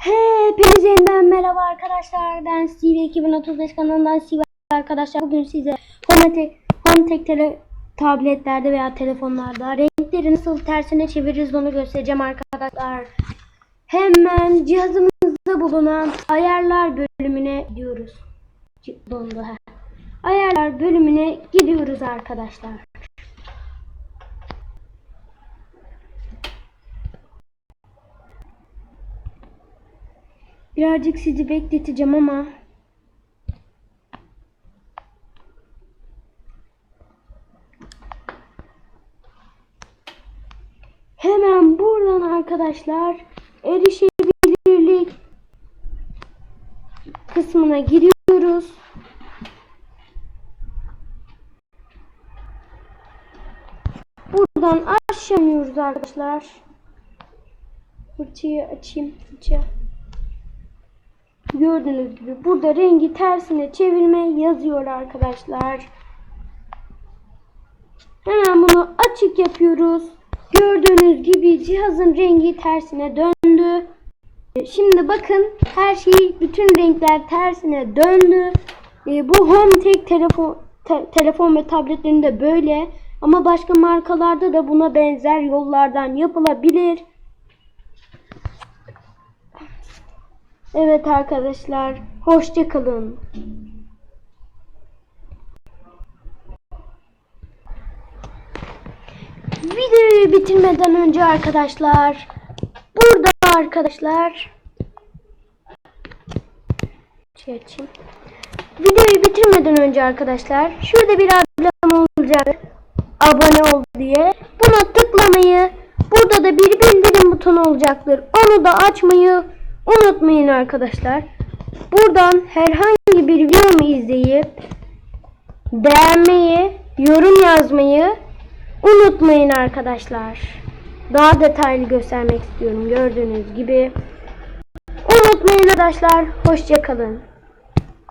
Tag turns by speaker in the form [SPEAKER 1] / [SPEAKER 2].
[SPEAKER 1] Hepinize yeniden merhaba arkadaşlar. Ben Steve 2035 kanalından Steve arkadaşlar. Bugün size Hometek, Hometek tele, tabletlerde veya telefonlarda renkleri nasıl tersine çeviririz onu göstereceğim arkadaşlar. Hemen cihazımızda bulunan ayarlar bölümüne gidiyoruz. Dondu ha. Ayarlar bölümüne gidiyoruz arkadaşlar. Birazcık sizi bekleteceğim ama hemen buradan arkadaşlar erişebilirlik kısmına giriyoruz. Buradan aşağı iniyoruz arkadaşlar. Fırçayı açayım. Fırça. Gördüğünüz gibi burada rengi tersine çevirme yazıyor arkadaşlar. Hemen bunu açık yapıyoruz. Gördüğünüz gibi cihazın rengi tersine döndü. Şimdi bakın her şey bütün renkler tersine döndü. E, bu HomeTech telefon te- telefon ve tabletlerinde böyle ama başka markalarda da buna benzer yollardan yapılabilir. Evet arkadaşlar, hoşça kalın. Videoyu bitirmeden önce arkadaşlar, burada arkadaşlar, şey açayım. Videoyu bitirmeden önce arkadaşlar, şurada bir ablam olacak, abone ol diye. Buna tıklamayı, burada da bir bildirim butonu olacaktır. Onu da açmayı unutmayın arkadaşlar. Buradan herhangi bir videomu izleyip beğenmeyi, yorum yazmayı unutmayın arkadaşlar. Daha detaylı göstermek istiyorum gördüğünüz gibi. Unutmayın arkadaşlar. Hoşçakalın.